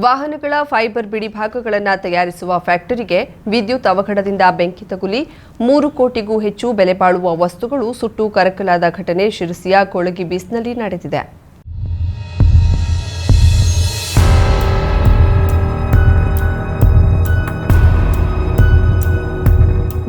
ವಾಹನಗಳ ಫೈಬರ್ ಬಿಡಿ ಭಾಗಗಳನ್ನು ತಯಾರಿಸುವ ಫ್ಯಾಕ್ಟರಿಗೆ ವಿದ್ಯುತ್ ಅವಘಡದಿಂದ ಬೆಂಕಿ ತಗುಲಿ ಮೂರು ಕೋಟಿಗೂ ಹೆಚ್ಚು ಬೆಲೆ ಬಾಳುವ ವಸ್ತುಗಳು ಸುಟ್ಟು ಕರಕಲಾದ ಘಟನೆ ಶಿರಸಿಯ ಕೊಳಗಿ ಬೀಸ್ನಲ್ಲಿ ನಡೆದಿದೆ.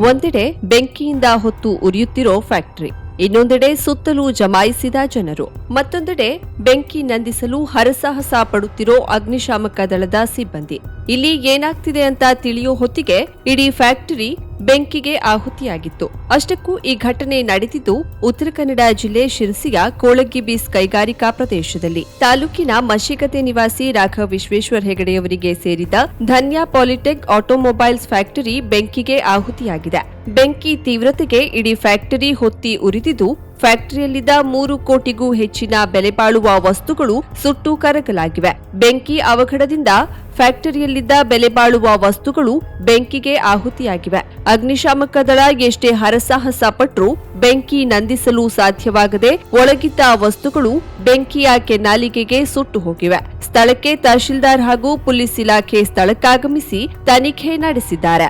ಒಂದೆಡೆ ಬೆಂಕಿಯಿಂದ ಹೊತ್ತು ಉರಿಯುತ್ತಿರೋ ಫ್ಯಾಕ್ಟರಿ. ಇನ್ನೊಂದೆಡೆ ಸುತ್ತಲೂ ಜಮಾಯಿಸಿದ ಜನರು, ಮತ್ತೊಂದೆಡೆ ಬೆಂಕಿ ನಂದಿಸಲು ಹರಸಾಹಸ ಪಡುತ್ತಿರೋ ಅಗ್ನಿಶಾಮಕ ದಳದ ಸಿಬ್ಬಂದಿ. ಇಲ್ಲಿ ಏನಾಗ್ತಿದೆ ಅಂತ ತಿಳಿಯೋ ಹೊತ್ತಿಗೆ ಇಡೀ ಫ್ಯಾಕ್ಟರಿ ಬೆಂಕಿಗೆ ಆಹುತಿಯಾಗಿತ್ತು. ಅಷ್ಟಕ್ಕೂ ಈ ಘಟನೆ ನಡೆದಿದ್ದು ಉತ್ತರ ಕನ್ನಡ ಜಿಲ್ಲೆ ಶಿರಸಿಯ ಕೋಳಗಿ ಬೀಸ್ ಕೈಗಾರಿಕಾ ಪ್ರದೇಶದಲ್ಲಿ. ತಾಲೂಕಿನ ಮಶಿಕತೆ ನಿವಾಸಿ ರಾಘವ್ ವಿಶ್ವೇಶ್ವರ್ ಹೆಗಡೆಯವರಿಗೆ ಸೇರಿದ ಧನ್ಯಾ ಪಾಲಿಟೆಕ್ ಆಟೋಮೊಬೈಲ್ಸ್ ಫ್ಯಾಕ್ಟರಿ ಬೆಂಕಿಗೆ ಆಹುತಿಯಾಗಿದೆ. ಬೆಂಕಿ ತೀವ್ರತೆಗೆ ಇಡೀ ಫ್ಯಾಕ್ಟರಿ ಹೊತ್ತಿ ಉರಿದಿದ್ದು, ಫ್ಯಾಕ್ಟರಿಯಲ್ಲಿದ್ದ ಮೂರು ಕೋಟಿಗೂ ಹೆಚ್ಚಿನ ಬೆಲೆ ಬಾಳುವ ವಸ್ತುಗಳು ಸುಟ್ಟು ಕರಗಲಾಗಿವೆ. ಬೆಂಕಿ ಅವಘಡದಿಂದ ಫ್ಯಾಕ್ಟರಿಯಲ್ಲಿದ್ದ ಬೆಲೆ ಬಾಳುವ ವಸ್ತುಗಳು ಬೆಂಕಿಗೆ ಆಹುತಿಯಾಗಿವೆ. ಅಗ್ನಿಶಾಮಕ ದಳ ಎಷ್ಟೇ ಹರಸಾಹಸ ಪಟ್ಟರೂ ಬೆಂಕಿ ನಂದಿಸಲು ಸಾಧ್ಯವಾಗದೆ ಒಳಗಿದ್ದ ವಸ್ತುಗಳು ಬೆಂಕಿಯ ಕೆನ್ನಾಲಿಗೆಗೆ ಸುಟ್ಟು ಹೋಗಿವೆ. ಸ್ಥಳಕ್ಕೆ ತಹಶೀಲ್ದಾರ್ ಹಾಗೂ ಪೊಲೀಸ್ ಇಲಾಖೆ ಸ್ಥಳಕ್ಕಾಗಮಿಸಿ ತನಿಖೆ ನಡೆಸಿದ್ದಾರೆ.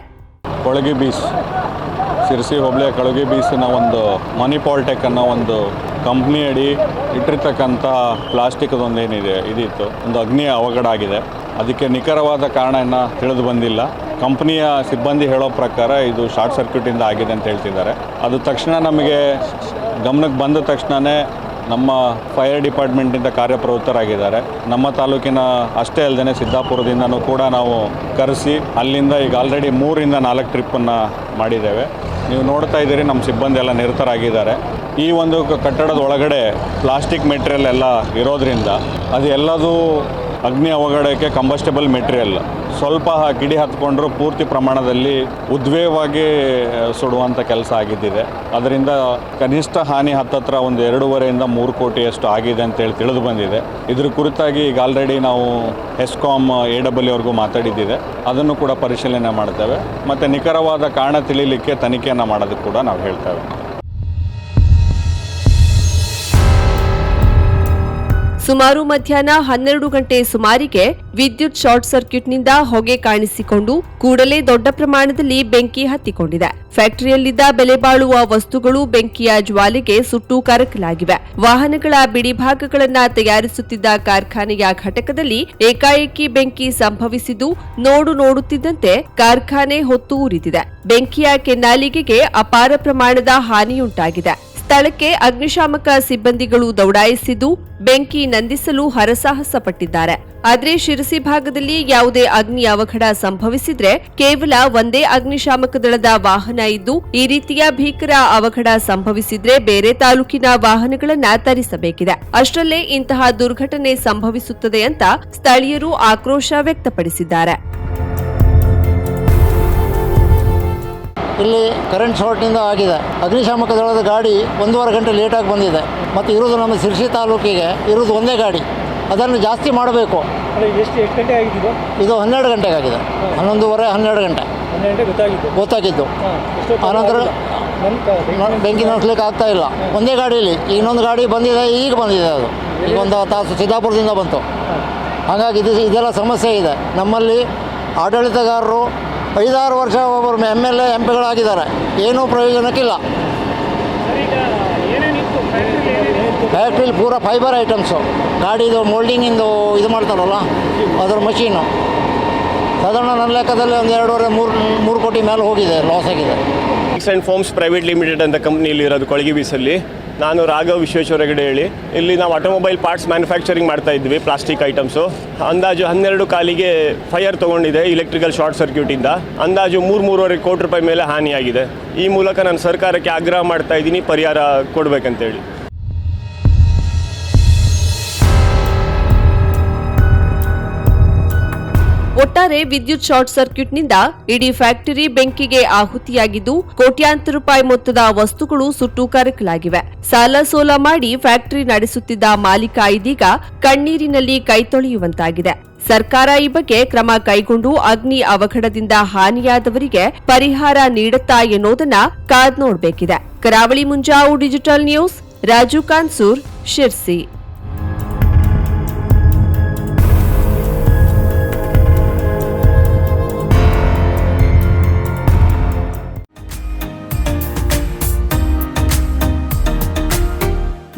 ಶಿರಸಿ ಹೋಬಳಿಯ ಕಳುಗೆ ಬೀಸಿನ ಒಂದು ಮನಿ ಪಾಲ್ಟೆಕ್ ಅನ್ನೋ ಒಂದು ಕಂಪ್ನಿ ಅಡಿ ಇಟ್ಟಿರ್ತಕ್ಕಂಥ ಪ್ಲಾಸ್ಟಿಕ್ದೊಂದು ಏನಿದೆ ಇದಿತ್ತು. ಒಂದು ಅಗ್ನಿ ಅವಘಡ ಆಗಿದೆ ಅದಕ್ಕೆ ನಿಖರವಾದ ಕಾರಣ ಇನ್ನು ತಿಳಿದು ಬಂದಿಲ್ಲ. ಕಂಪ್ನಿಯ ಸಿಬ್ಬಂದಿ ಹೇಳೋ ಪ್ರಕಾರ ಇದು ಶಾರ್ಟ್ ಸರ್ಕ್ಯೂಟಿಂದ ಆಗಿದೆ ಅಂತ ಹೇಳ್ತಿದ್ದಾರೆ. ಅದು ತಕ್ಷಣ ನಮಗೆ ಗಮನಕ್ಕೆ ಬಂದ ತಕ್ಷಣವೇ ನಮ್ಮ ಫೈರ್ ಡಿಪಾರ್ಟ್ಮೆಂಟಿಂದ ಕಾರ್ಯಪ್ರವೃತ್ತರಾಗಿದ್ದಾರೆ. ನಮ್ಮ ತಾಲೂಕಿನ ಅಷ್ಟೇ ಅಲ್ಲದೆ ಸಿದ್ದಾಪುರದಿಂದನೂ ಕೂಡ ನಾವು ಕರೆಸಿ, ಅಲ್ಲಿಂದ ಈಗ ಆಲ್ರೆಡಿ ಮೂರಿಂದ ನಾಲ್ಕು ಟ್ರಿಪ್ಪನ್ನು ಮಾಡಿದ್ದೇವೆ. ನೀವು ನೋಡ್ತಾ ಇದ್ದೀರಿ, ನಮ್ಮ ಸಿಬ್ಬಂದಿ ಎಲ್ಲ ನಿರತರಾಗಿದ್ದಾರೆ. ಈ ಒಂದು ಕಟ್ಟಡದ ಒಳಗಡೆ ಪ್ಲಾಸ್ಟಿಕ್ ಮೆಟೀರಿಯಲ್ ಎಲ್ಲ ಇರೋದ್ರಿಂದ ಅದು ಎಲ್ಲದೂ ಅಗ್ನಿ ಅವಘಡಕ್ಕೆ ಕಂಬಸ್ಟೇಬಲ್ ಮೆಟೀರಿಯಲ್. ಸ್ವಲ್ಪ ಗಿಡಿ ಹತ್ಕೊಂಡ್ರೂ ಪೂರ್ತಿ ಪ್ರಮಾಣದಲ್ಲಿ ಉದ್ವೇಗವಾಗಿ ಸುಡುವಂಥ ಕೆಲಸ ಆಗಿದ್ದಿದೆ. ಅದರಿಂದ ಕನಿಷ್ಠ ಹಾನಿ ಹತ್ತತ್ರ ಒಂದು ಎರಡೂವರೆಯಿಂದ ಮೂರು ಕೋಟಿಯಷ್ಟು ಆಗಿದೆ ಅಂತೇಳಿ ತಿಳಿದು ಬಂದಿದೆ. ಇದ್ರ ಕುರಿತಾಗಿ ಈಗ ಆಲ್ರೆಡಿ ನಾವು ಎಸ್ಕಾಮ್ ಎ ಡಬ್ಲ್ಯೂ ಅವ್ರಿಗೂ ಮಾತಾಡಿದ್ದಿದೆ. ಅದನ್ನು ಕೂಡ ಪರಿಶೀಲನೆ ಮಾಡ್ತೇವೆ. ಮತ್ತು ನಿಖರವಾದ ಕಾರಣ ತಿಳಿಲಿಕ್ಕೆ ತನಿಖೆಯನ್ನು ಮಾಡೋದಕ್ಕೆ ಕೂಡ ನಾವು ಹೇಳ್ತೇವೆ. ಸುಮಾರು ಮಧ್ಯಾಹ್ನ ಹನ್ನೆರಡು ಗಂಟೆ ಸುಮಾರಿಗೆ ವಿದ್ಯುತ್ ಶಾರ್ಟ್ ಸರ್ಕ್ಯೂಟ್ನಿಂದ ಹೊಗೆ ಕಾಣಿಸಿಕೊಂಡು ಕೂಡಲೇ ದೊಡ್ಡ ಪ್ರಮಾಣದಲ್ಲಿ ಬೆಂಕಿ ಹತ್ತಿಕೊಂಡಿದೆ. ಫ್ಯಾಕ್ಟರಿಯಲ್ಲಿದ್ದ ಬೆಲೆ ಬಾಳುವ ವಸ್ತುಗಳು ಬೆಂಕಿಯ ಜ್ವಾಲೆಗೆ ಸುಟ್ಟು ಕರಕಲಾಗಿವೆ. ವಾಹನಗಳ ಬಿಡಿಭಾಗಗಳನ್ನ ತಯಾರಿಸುತ್ತಿದ್ದ ಕಾರ್ಖಾನೆಯ ಘಟಕದಲ್ಲಿ ಏಕಾಏಕಿ ಬೆಂಕಿ ಸಂಭವಿಸಿದ್ದು ನೋಡು ನೋಡುತ್ತಿದ್ದಂತೆ ಕಾರ್ಖಾನೆ ಹೊತ್ತು ಉರಿದಿದೆ. ಬೆಂಕಿಯ ಕೆನ್ನಾಲಿಗೆಗೆ ಅಪಾರ ಪ್ರಮಾಣದ ಹಾನಿಯುಂಟಾಗಿದೆ. ಸ್ಥಳಕ್ಕೆ ಅಗ್ನಿಶಾಮಕ ಸಿಬ್ಬಂದಿಗಳು ದೌಡಾಯಿಸಿದ್ದು, ಬೆಂಕಿ ನಂದಿಸಲು ಹರಸಾಹಸ ಪಟ್ಟಿದ್ದಾರೆ ಆದರೆ ಶಿರಸಿ ಭಾಗದಲ್ಲಿ ಯಾವುದೇ ಅಗ್ನಿ ಅವಘಡ ಸಂಭವಿಸಿದ್ರೆ ಕೇವಲ ಒಂದೇ ಅಗ್ನಿಶಾಮಕ ದಳದ ವಾಹನ ಇದ್ದು, ಈ ರೀತಿಯ ಭೀಕರ ಅವಘಡ ಸಂಭವಿಸಿದ್ರೆ ಬೇರೆ ತಾಲೂಕಿನ ವಾಹನಗಳನ್ನ ತರಿಸಬೇಕಿದೆ. ಅಷ್ಟರಲ್ಲೇ ಇಂತಹ ದುರ್ಘಟನೆ ಸಂಭವಿಸುತ್ತದೆ ಅಂತ ಸ್ಥಳೀಯರು ಆಕ್ರೋಶ ವ್ಯಕ್ತಪಡಿಸಿದ್ದಾರೆ. ಇಲ್ಲಿ ಕರೆಂಟ್ ಶಾರ್ಟ್ನಿಂದ ಆಗಿದೆ. ಅಗ್ನಿಶಾಮಕ ದಳದ ಗಾಡಿ ಒಂದೂವರೆ ಗಂಟೆ ಲೇಟಾಗಿ ಬಂದಿದೆ. ಮತ್ತು ಇರೋದು ನಮ್ಮ ಶಿರ್ಸಿ ತಾಲೂಕಿಗೆ ಇರೋದು ಒಂದೇ ಗಾಡಿ. ಅದನ್ನು ಜಾಸ್ತಿ ಮಾಡಬೇಕು. ಎಷ್ಟು ಎಷ್ಟು ಗಂಟೆ ಆಗಿದ್ದು? ಇದು ಹನ್ನೆರಡು ಗಂಟೆಗಾಗಿದೆ ಹನ್ನೊಂದುವರೆ ಹನ್ನೆರಡು ಗಂಟೆ. ಗೊತ್ತಾಗಿದ್ದು? ಗೊತ್ತಾಗಿದ್ದು. ಆನಂತರ ಬೆಂಕಿ ನಡೆಸ್ಲಿಕ್ಕೆ ಆಗ್ತಾ ಇಲ್ಲ. ಒಂದೇ ಗಾಡಿಯಲ್ಲಿ ಇನ್ನೊಂದು ಗಾಡಿ ಬಂದಿದೆ ಈಗ ಬಂದಿದೆ ಅದು. ಈಗ ಒಂದು ತಾಸು ಸಿದ್ದಾಪುರದಿಂದ ಬಂತು. ಹಾಗಾಗಿ ಇದು ಇದೆಲ್ಲ ಸಮಸ್ಯೆ ಇದೆ. ನಮ್ಮಲ್ಲಿ ಆಡಳಿತಗಾರರು ಐದಾರು ವರ್ಷ ಒಬ್ಬರು ಎಂ ಎಲ್ ಎ, ಎಂ ಪಿಗಳಾಗಿದ್ದಾರೆ ಏನೂ ಪ್ರಯೋಜನಕ್ಕಿಲ್ಲ. ಫ್ಯಾಕ್ಟ್ರಿಲಿ ಪೂರ ಫೈಬರ್ ಐಟಮ್ಸು ಗಾಡಿದು ಮೋಲ್ಡಿಂಗಿಂದು ಇದು ಮಾಡ್ತಾರಲ್ಲ, ಅದರ ಮಷೀನು ಸಾಧಾರಣ ನನ್ನ ಲೆಕ್ಕದಲ್ಲಿ ಒಂದು ಎರಡೂವರೆ, ಮೂರು ಮೂರು ಕೋಟಿ ಮೇಲೆ ಹೋಗಿದೆ ಲಾಸ್ ಆಗಿದೆ. ಆ್ಯಂಡ್ ಫೋಮ್ಸ್ ಪ್ರೈವೇಟ್ ಲಿಮಿಟೆಡ್ ಅಂತ ಕಂಪ್ನಿಯಲ್ಲಿ ಇರೋದು ಕೊಳಗಿ ಬೀಸಲ್ಲಿ. ನಾನು ರಾಘವ್ ವಿಶ್ವೇಶ್ವರ ಹೆಗಡೆ ಹೇಳಿ. ಇಲ್ಲಿ ನಾವು ಆಟೋಮೊಬೈಲ್ ಪಾರ್ಟ್ಸ್ ಮ್ಯಾನುಫ್ಯಾಕ್ಚರಿಂಗ್ ಮಾಡ್ತಾ ಇದ್ವಿ, ಪ್ಲಾಸ್ಟಿಕ್ ಐಟಮ್ಸು. ಅಂದಾಜು ಹನ್ನೆರಡು ಕಾಲಿಗೆ ಫೈರ್ ತೊಗೊಂಡಿದೆ ಇಲೆಕ್ಟ್ರಿಕಲ್ ಶಾರ್ಟ್ ಸರ್ಕ್ಯೂಟಿಂದ ಅಂದಾಜು ಮೂರು ಮೂರುವರೆ ಕೋಟಿ ರೂಪಾಯಿ ಮೇಲೆ ಹಾನಿಯಾಗಿದೆ. ಈ ಮೂಲಕ ನಾನು ಸರ್ಕಾರಕ್ಕೆ ಆಗ್ರಹ ಮಾಡ್ತಾ ಇದ್ದೀನಿ, ಪರಿಹಾರ ಕೊಡಬೇಕಂತೇಳಿ. ಒಟ್ಟಾರೆ ವಿದ್ಯುತ್ ಶಾರ್ಟ್ ಸರ್ಕ್ಯೂಟ್ನಿಂದ ಇಡೀ ಫ್ಯಾಕ್ಟರಿ ಬೆಂಕಿಗೆ ಆಹುತಿಯಾಗಿದ್ದು, ಕೋಟ್ಯಾಂತರ ರೂಪಾಯಿ ಮೊತ್ತದ ವಸ್ತುಗಳು ಸುಟ್ಟು ಕರಕಲಾಗಿವೆ. ಸಾಲ ಸೋಲ ಮಾಡಿ ಫ್ಯಾಕ್ಟರಿ ನಡೆಸುತ್ತಿದ್ದ ಮಾಲೀಕ ಇದೀಗ ಕಣ್ಣೀರಿನಲ್ಲಿ ಕೈತೊಳೆಯುವಂತಾಗಿದೆ ಸರ್ಕಾರ ಈ ಬಗ್ಗೆ ಕ್ರಮ ಕೈಗೊಂಡು ಅಗ್ನಿ ಅವಘಡದಿಂದ ಹಾನಿಯಾದವರಿಗೆ ಪರಿಹಾರ ನೀಡುತ್ತಾ ಎನ್ನುವುದನ್ನ ಕಾದ್ ನೋಡಬೇಕಿದೆ Karavali Munjavu digital news, Raju Kansur, Sirsi.